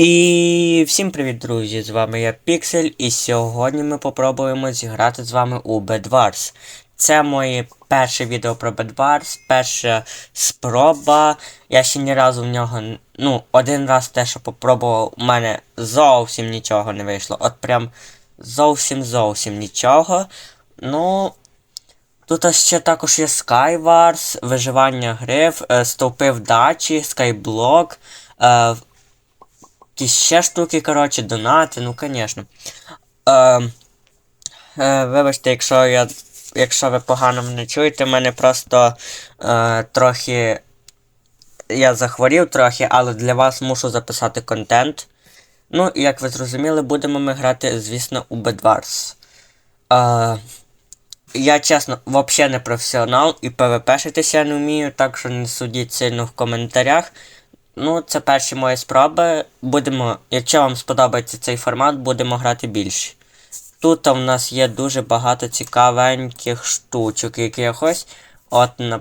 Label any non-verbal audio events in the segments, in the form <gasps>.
І всім привіт, друзі! З вами я Піксель, і сьогодні ми попробуємо зіграти з вами у Bedwars. Це моє перше відео про Bedwars, перша спроба. Я ще ні разу в нього. Ну, один раз те, що попробував, у мене зовсім нічого не вийшло. От прям зовсім зовсім нічого. Ну. Тут ще також є Skywars, виживання гриф, е, стовпи вдачі, е, якісь ще штуки, коротше, донати, ну, звісно. Е, е, вибачте, якщо я. Якщо ви погано мене чуєте, мене просто е, трохи. Я захворів трохи, але для вас мушу записати контент. Ну, і як ви зрозуміли, будемо ми грати, звісно, у Bedwars. Е, я чесно, взагалі не професіонал і ПВПшитися не вмію, так що не судіть сильно в коментарях. Ну, це перші мої спроби. Будемо, якщо вам сподобається цей формат, будемо грати більше. Тут в нас є дуже багато цікавеньких штучок якихось. От на.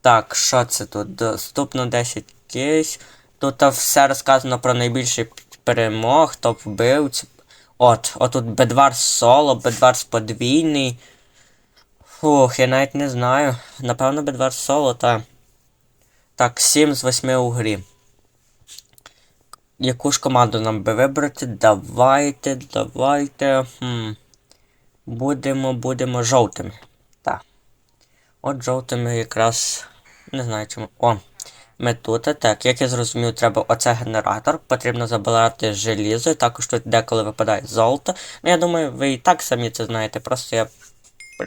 Так, що це тут? Доступно 10 кейс. Тут все розказано про найбільший перемог, топ вбивць. От, отут Бедварс соло, Бедварс подвійний. Фух, я навіть не знаю. Напевно, Бедварс соло, та. Так, 7 з 8 у грі. Яку ж команду нам би вибрати? Давайте, давайте. Хм. Будемо, будемо жовтими. Так. От жовтими якраз. Не знаю чому. О, ми тут. Так, як я зрозумів, треба оце генератор. Потрібно забирати желізо. І також тут деколи випадає золото. Ну, я думаю, ви і так самі це знаєте. Просто я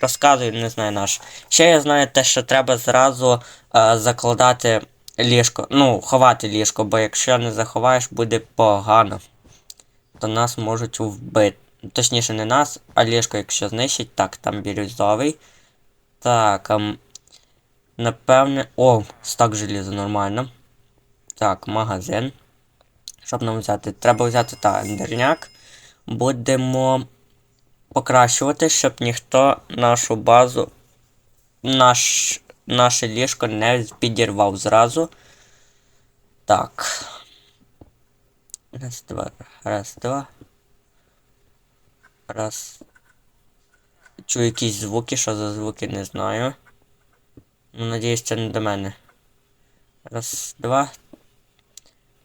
розказую, не знаю наш. Ще я знаю те, що треба зразу е, закладати ліжко. Ну, ховати ліжко, бо якщо не заховаєш, буде погано. То нас можуть вбити. Точніше, не нас, а ліжко, якщо знищить. Так, там бірюзовий. Так, ам, напевне. О, стак желіза нормально. Так, магазин. Щоб нам взяти? Треба взяти та ендерняк. Будемо покращувати, щоб ніхто нашу базу, наш, наше ліжко не підірвав зразу. Так. Раз, два, раз, два. Раз. Чую якісь звуки, що за звуки, не знаю. Ну, надіюсь, це не до мене. Раз, два.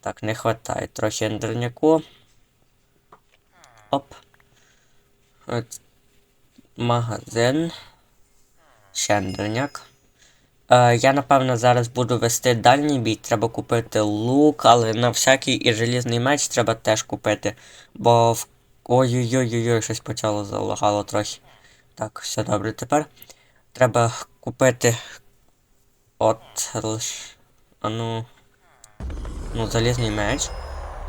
Так, не хватає. Трохи ендерняку. Оп. От. Магазин. Шендерняк. Е, я напевно зараз буду вести дальній бій. Треба купити лук, але на всякий і желізний меч треба теж купити. Бо в. Ой-ой-ой-ой, щось почало залагало трохи. Так, все добре тепер. Треба купити. От лиш. А ну. Ну, залізний меч.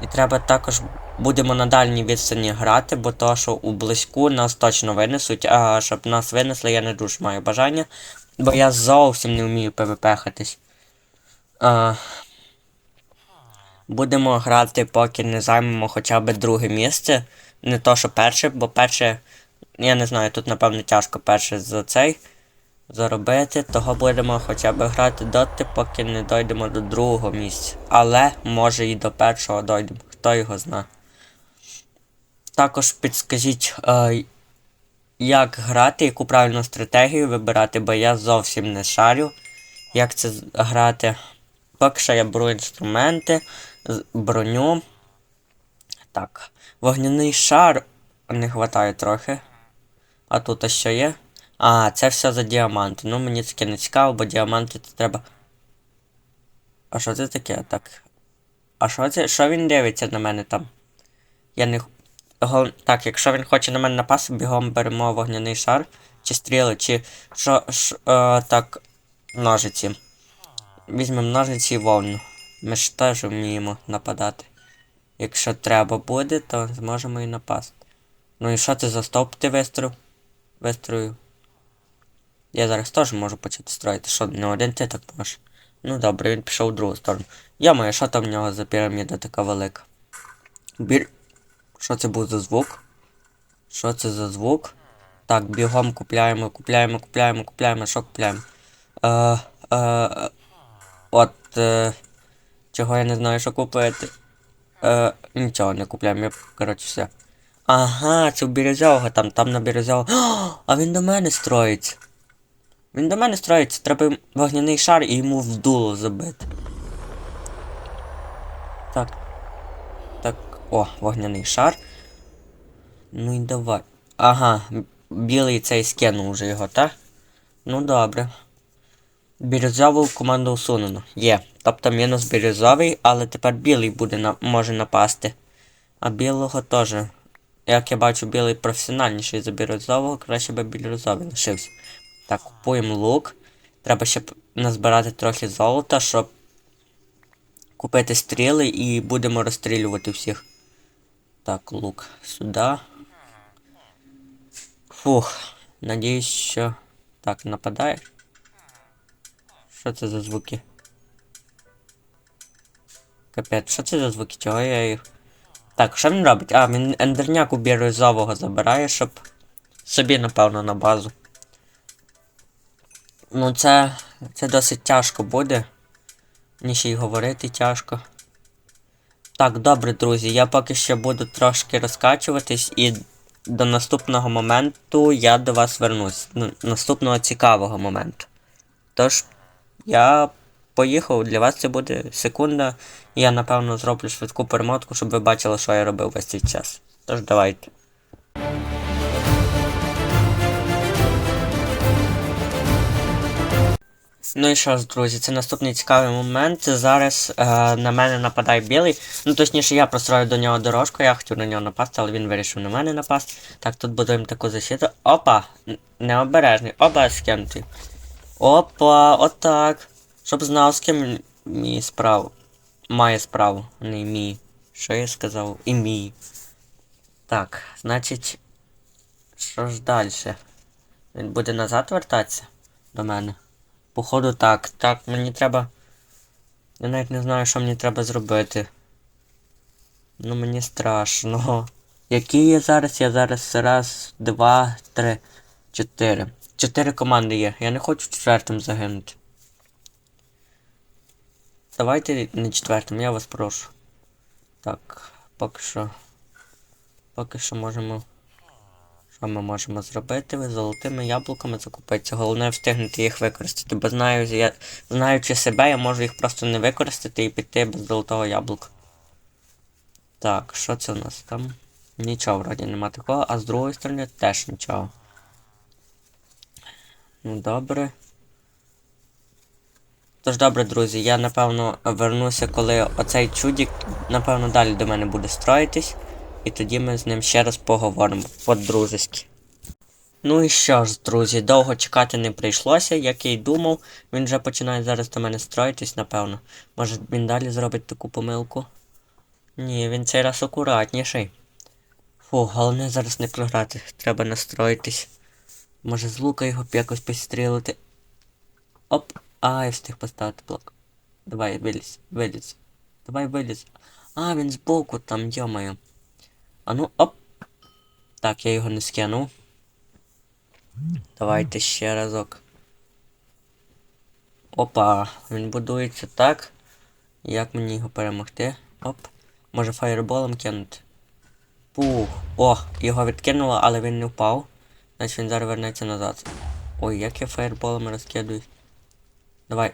І треба також будемо на дальній відстані грати, бо то, що у близьку нас точно винесуть, а щоб нас винесли, я не дуже маю бажання. Бо я зовсім не вмію ПВП-хатись. А, будемо грати, поки не займемо хоча б друге місце. Не то, що перше, бо перше. Я не знаю, тут напевно тяжко перше за цей заробити, того будемо хоча б грати доти, поки не дойдемо до другого місця. Але може і до першого дойдемо, хто його зна. Також підскажіть, е, як грати, яку правильну стратегію вибирати, бо я зовсім не шарю, як це грати. Поки що я беру інструменти, броню. Так. Вогняний шар не вистачає трохи. А тут а що є? А, це все за діаманти. Ну мені таке не цікаво, бо діаманти це треба. А що це таке? Так. А що це? Що він дивиться на мене там? Я не. Так, якщо він хоче на мене напасти, бігом беремо вогняний шар, чи стріли, чи що. Ш... Е, так. Ножиці. Візьмемо ножиці і вовну. Ми ж теж вміємо нападати. Якщо треба буде, то зможемо і напасти. Ну і що це за стовп ти вистрою? Вистрою. Я зараз теж можу почати строїти. Що, не один ти так можеш? Ну добре, він пішов в другу сторону. Я маю, що там в нього за піраміда така велика? Бір. Що це був за звук? Що це за звук? Так, бігом купляємо, купляємо, купляємо, купляємо, що купляємо? Е, е, от. Е, чого я не знаю, що купити. Е, нічого не купляємо. Я, коротше, все. Ага, це у Бірюзового там, там на Бірюзового. А він до мене строїться. Він до мене строїться, треба вогняний шар і йому в дуло забити. Так. О, вогняний шар. Ну і давай. Ага, білий цей скинув уже його, так? Ну добре. Бірюзову команду усунено. Є. Тобто мінус бірюзовий, але тепер білий буде на... може напасти. А білого теж. Як я бачу, білий професіональніший за бірюзового, краще би бірюзовий лишився. Так, купуємо лук. Треба ще назбирати трохи золота, щоб купити стріли і будемо розстрілювати всіх. Так, лук сюди. Фух. Надіюсь, що. Так, нападає. Що це за звуки? Капець, що це за звуки? Чого я їх. Так, що він робить? А, він ендерняку бірюзового забирає, щоб собі, напевно, на базу. Ну, це. Це досить тяжко буде. Мені ще й говорити тяжко. Так, добре, друзі, я поки ще буду трошки розкачуватись і до наступного моменту я до вас вернусь. Ну, наступного цікавого моменту. Тож, я поїхав, для вас це буде секунда. Я напевно зроблю швидку перемотку, щоб ви бачили, що я робив весь цей час. Тож давайте. Ну і що ж, друзі, це наступний цікавий момент. Зараз е, на мене нападає білий. Ну, точніше, я прострою до нього дорожку, я хотів на нього напасти, але він вирішив на мене напасти. Так, тут будуємо таку защиту. Опа! Необережний. Опа, скинутий. Опа, отак. Щоб знав, з ким мій справу. Має справу, не мій. Що я сказав? І мій. Так, значить. Що ж далі? Він буде назад вертатися до мене. Походу так. Так, мені треба. Я навіть не знаю, що мені треба зробити. Ну мені страшно. <laughs> Які є зараз? Я зараз раз, два, три, чотири. Чотири команди є. Я не хочу четвертим загинути. Давайте не четвертим, я вас прошу. Так, поки що. Поки що можемо. Що ми можемо зробити? Ви золотими яблуками закупитися. Головне встигнути їх використати, бо знаю, я, знаючи себе, я можу їх просто не використати і піти без золотого яблука. Так, що це у нас там? Нічого вроді нема такого, а з другої сторони теж нічого. Ну добре. Тож добре, друзі, я напевно вернуся, коли оцей чудік, напевно, далі до мене буде строїтись. І тоді ми з ним ще раз поговоримо по-дружески. Ну і що ж, друзі, довго чекати не прийшлося, як я й думав. Він вже починає зараз до мене строїтись, напевно. Може він далі зробить таку помилку? Ні, він цей раз акуратніший. Фу, головне зараз не програти. Треба настроїтись. Може з лука його якось підстрілити. Оп. А, я встиг поставити блок. Давай, вилізь, вилізь. Давай вилізь. А, він збоку там, йомаю. А ну, оп. Так, я його не скинув. Давайте ще разок. Опа, він будується так. Як мені його перемогти? Оп. Може фаєрболом кинути. Пух. О, його відкинуло, але він не впав. Значить він зараз вернеться назад. Ой, як я фаєрболом розкидую. Давай.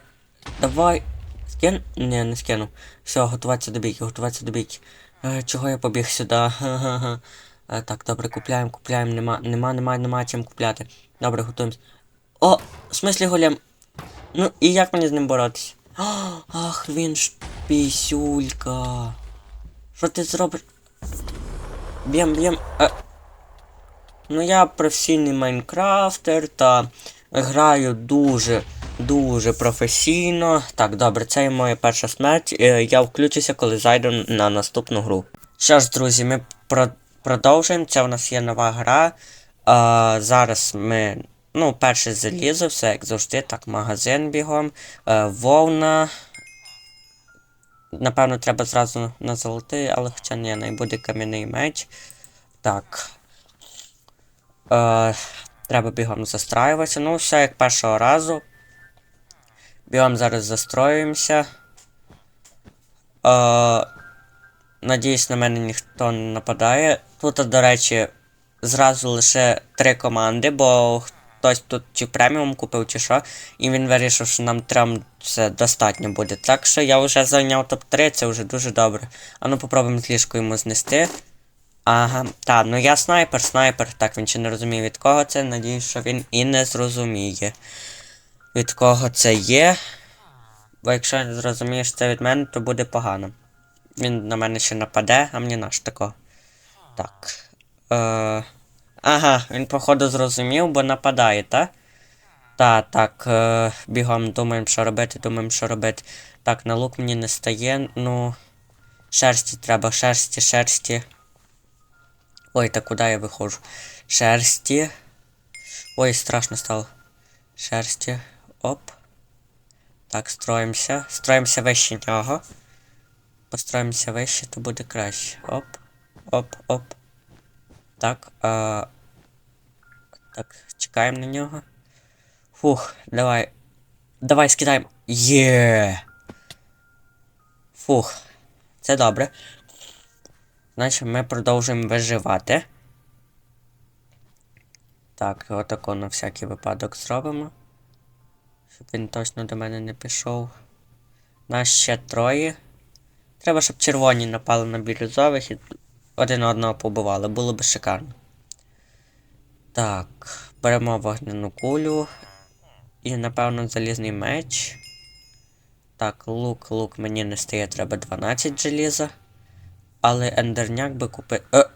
Давай. Скин? Ні, не скину. Все, готуватися до бійки, готуватися до бійки. Чого я побіг сюди? <laughs> Так, добре, купляємо, купляємо. Нема, нема, нема, нема чим купляти. Добре, готуємось. О, в смислі голем. Ну, і як мені з ним боротися? <gasps> Ах, він ж пісюлька. Що ти зробиш? Б'єм, б'єм. Ну я професійний майнкрафтер та граю дуже, дуже професійно. Так, добре, це є моя перша смерть. Е, Я включуся, коли зайду на наступну гру. Що ж, друзі, ми про- продовжуємо. Це у нас є нова гра. А, зараз ми. Ну, перше залізо, все як завжди. Так, магазин бігом. Е, вовна. Напевно, треба зразу на золотий, але хоча ні, не буде кам'яний меч. Так. Е, треба бігом застраюватися. Ну, все як першого разу. Бігом зараз застроюємося. Е, Надіюсь, на мене ніхто не нападає. Тут, до речі, зразу лише три команди, бо хтось тут чи преміум купив, чи що, і він вирішив, що нам трьом це достатньо буде. Так що я вже зайняв топ-3, це вже дуже добре. А ну попробуємо з ліжкою йому знести. Ага, так, ну я снайпер, снайпер. Так, він ще не розуміє від кого це. Надіюсь, що він і не зрозуміє. Від кого це є. Бо якщо не зрозумієш це від мене, то буде погано. Він на мене ще нападе, а мені наш такого. Так. Е... Ага, він, походу, зрозумів, бо нападає, та? Та, так, е... бігом думаємо, що робити, думаємо, що робити. Так, на лук мені не стає, ну. Шерсті треба, шерсті, шерсті. Ой, та куди я виходжу? Шерсті. Ой, страшно стало. Шерсті. Оп. Так, строїмося. Строїмося вище нього. Построїмося вище, то буде краще. Оп. Оп, оп. Так, а... Так, чекаємо на нього. Фух, давай. Давай скидаємо. Є. Фух. Це добре. Значить, ми продовжуємо виживати. Так, отако на всякий випадок зробимо. Щоб він точно до мене не пішов. Нас ще троє. Треба, щоб червоні напали на бірюзових і один одного побивали. Було б шикарно. Так, беремо вогняну кулю. І, напевно, залізний меч. Так, лук, лук мені не стає, треба 12 желіза. Але ендерняк би купив. Е!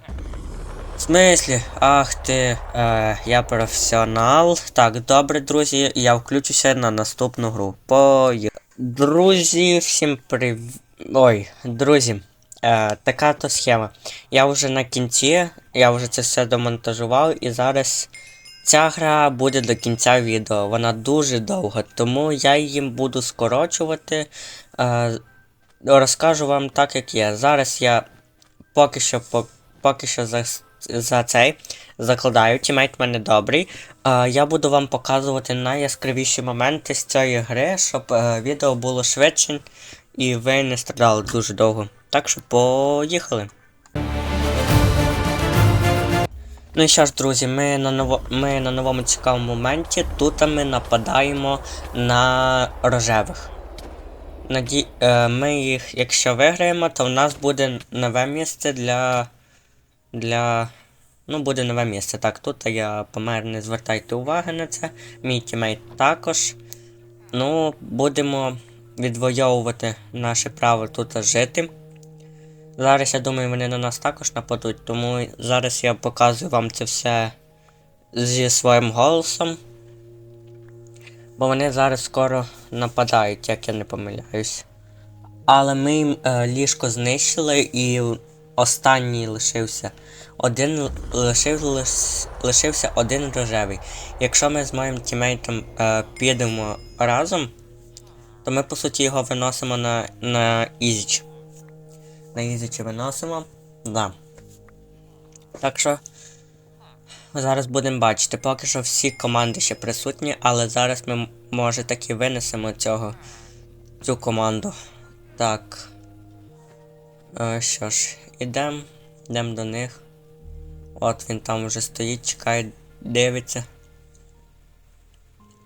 Смислі? Ах ти. Е, я професіонал. Так, добре, друзі, я включуся на наступну гру. Поїхали. Друзі, всім привіт. Ой, друзі. Е, така то схема. Я вже на кінці, я вже це все домонтажував і зараз ця гра буде до кінця відео. Вона дуже довга, тому я її буду скорочувати. Е, розкажу вам так, як є. Зараз я поки що поки що за, за цей закладаю. Тімейт в мене добрий. Я буду вам показувати найяскравіші моменти з цієї гри, щоб е, відео було швидше і ви не страдали дуже довго. Так що поїхали. Ну і що ж, друзі, ми на ново... ми на новому цікавому моменті. Тут ми нападаємо на рожевих. Наді... Е, ми їх, якщо виграємо, то в нас буде нове місце для. Для. Ну, буде нове місце. Так, тут я помер, не звертайте уваги на це. Мій тімейт також. Ну, будемо відвоювати наше право тут жити. Зараз я думаю, вони на нас також нападуть, тому зараз я показую вам це все зі своїм голосом. Бо вони зараз скоро нападають, як я не помиляюсь. Але ми їм е, ліжко знищили і останній лишився. Один лишив, лиш, лишився один рожевий. Якщо ми з моїм тімейтом е, підемо разом, то ми по суті його виносимо на на ізіч. На ізічі виносимо. Да. Так що зараз будемо бачити. Поки що всі команди ще присутні, але зараз ми може таки винесемо цього цю команду. Так. Е, що ж, ідемо. Йдемо до них. От він там вже стоїть, чекає, дивиться.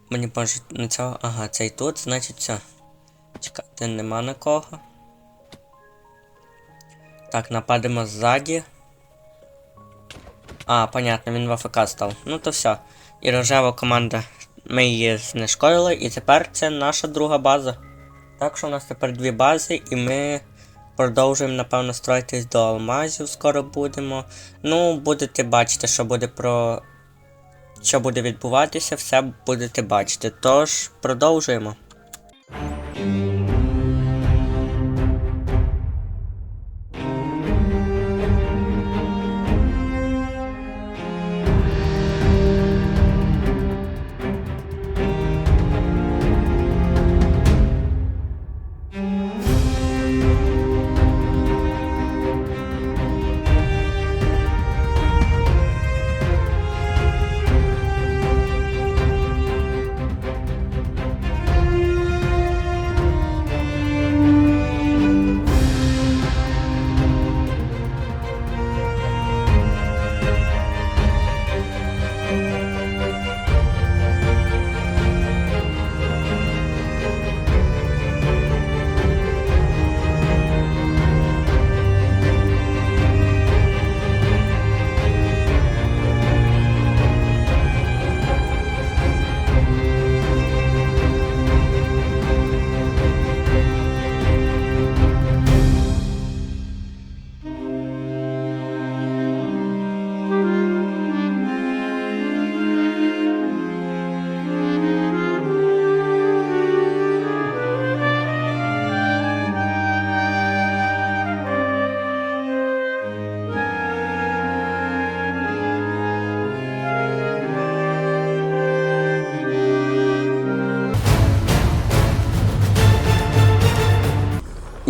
Мені може на цього. Ага, цей тут, значить все. Чекати нема на кого. Так, нападемо ззаді. А, понятно, він в АФК став. Ну то все. І рожева команда. Ми її знешкодили, і тепер це наша друга база. Так що у нас тепер дві бази, і ми продовжуємо, напевно, строїтись до алмазів, скоро будемо. Ну, будете бачити, що буде про. Що буде відбуватися, все будете бачити. Тож, продовжуємо.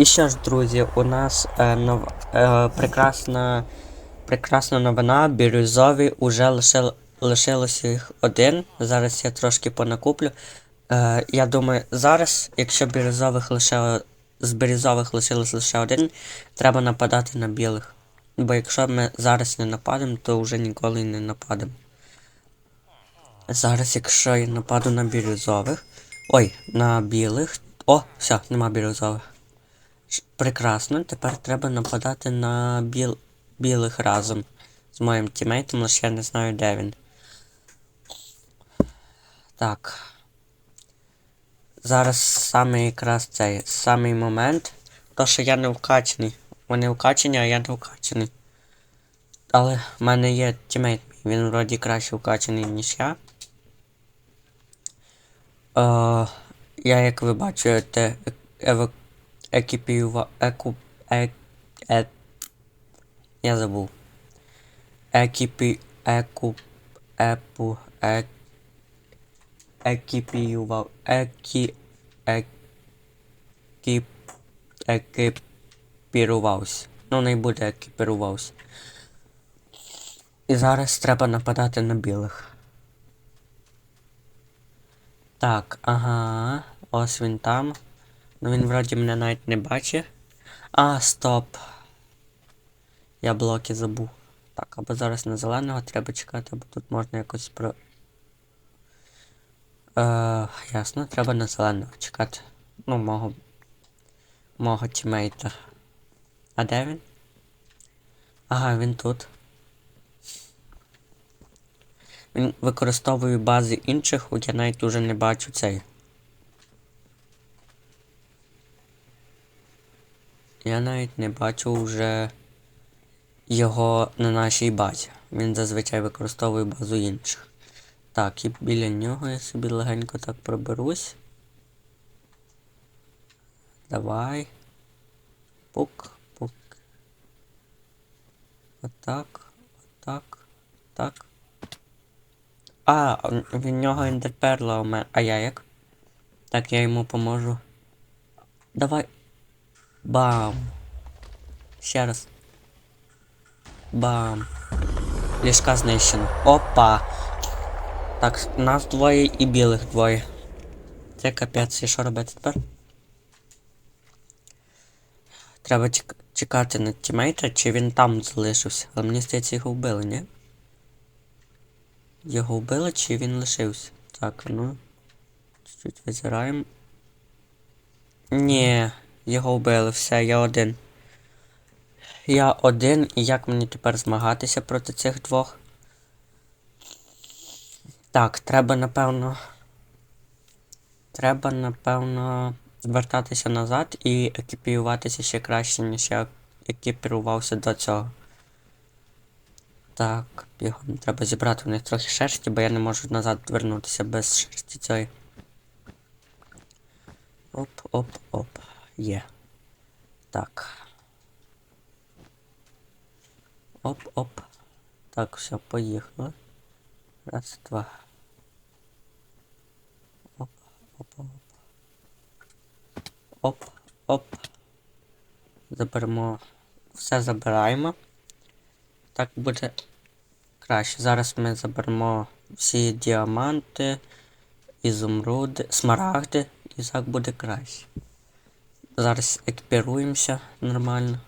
Що ж, друзі, у нас е, нов, е, прекрасна, прекрасна новина. Бірюзові уже лишил, лишилося їх один. Зараз я трошки понакуплю. Е, я думаю, зараз, якщо бірюзових лише з бірюзових лишилось лише один, треба нападати на білих. Бо якщо ми зараз не нападемо, то вже ніколи не нападемо. Зараз, якщо я нападу на бірюзових. Ой, на білих. О, все, нема бірюзових. Прекрасно, тепер треба нападати на біл... білих разом з моїм тімейтом, лише я не знаю, де він. Так. Зараз саме якраз цей самий момент. То, що я не вкачаний. Вони вкачані, а я не вкачаний. Але в мене є тімейт, він вроді краще вкачаний, ніж я. Е, я, як ви бачите, евак... екіпіюва... Еку... Е... Е... Я забув. Екіпі... Еку... Епу... Е... Екіпіював... Екі... Екіп... Екіпірувався. Ну, не буде екіпірувався. І зараз треба нападати на білих. Так, ага. Ось він там. Ну він вроді мене навіть не бачить. А, стоп. Я блоки забув. Так, або зараз на зеленого треба чекати, або тут можна якось про. Е, ясно, треба на зеленого чекати. Ну, мого. Мого тімейта. А де він? Ага, він тут. Він використовує бази інших, от я навіть уже не бачу цей. Я навіть не бачу вже його на нашій базі. Він зазвичай використовує базу інших. Так, і біля нього я собі легенько так проберусь. Давай. Пук, пук. Отак, отак, так. А, в нього ендерперла у мене. А я як? Так, я йому поможу. Давай. Бам. Ще раз. Бам. Ліжка знищено. Опа. Так, нас двоє і білих двоє. Це капець, і що робити тепер? Треба чекати на тімейта, чи він там залишився. Але мені здається, його вбили, ні? Його вбили, чи він лишився? Так, ну. Чуть-чуть визираємо. Ні, його вбили, все, я один. Я один, і як мені тепер змагатися проти цих двох? Так, треба, напевно. Треба, напевно, звертатися назад і екіпіюватися ще краще, ніж я екіпірувався до цього. Так, бігом. Треба зібрати в них трохи шерсті, бо я не можу назад вернутися без шерсті цієї. Оп, оп, оп. Є. Так. Оп, оп. Так, все, поїхали. Раз, два. Оп, оп, оп. Оп, оп. Заберемо. Все забираємо. Так буде краще. Зараз ми заберемо всі діаманти, ізумруди, смарагди, і так буде краще. Зараз екіпіруємося нормально.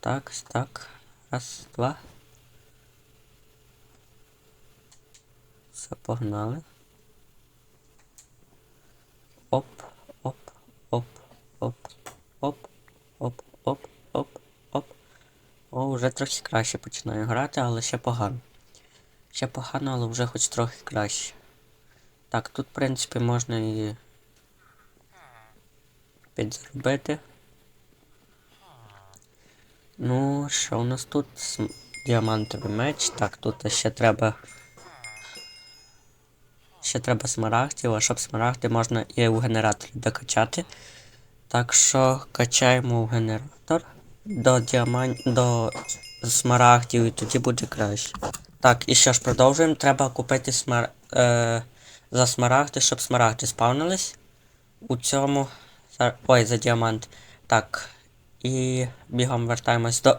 Так, так. Раз, два. Все, погнали. Оп, оп, оп, оп, оп, оп, оп, оп, оп. О, вже трохи краще починаю грати, але ще погано. Ще погано, але вже хоч трохи краще. Так, тут, в принципі, можна і підзаробити. Ну, що у нас тут? Діамантовий меч. Так, тут ще треба. Ще треба смарагдів, а щоб смарагди можна і у генераторі докачати. Так що качаємо в генератор до діаман... до смарагдів і тоді буде краще. Так, і що ж продовжуємо. Треба купити смар... е, за смарагди, щоб смарагди спавнились. У цьому. Ой, за діамант. Так. І бігом вертаємось до.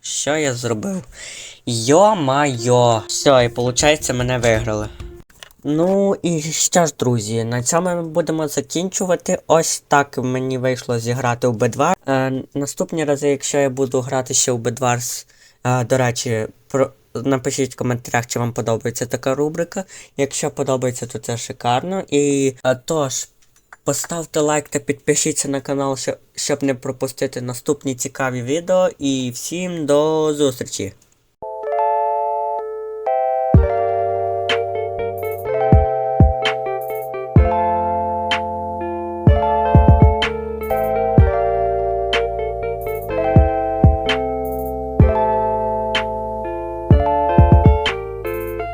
Що я зробив? Йо-майо! Все, і виходить, мене виграли. Ну і що ж, друзі, на цьому ми будемо закінчувати. Ось так мені вийшло зіграти у B2. Е, наступні рази, якщо я буду грати ще у B2, е, до речі, про... напишіть в коментарях, чи вам подобається така рубрика. Якщо подобається, то це шикарно. І е, тож, поставте лайк та підпишіться на канал, щоб, щоб не пропустити наступні цікаві відео. І всім до зустрічі!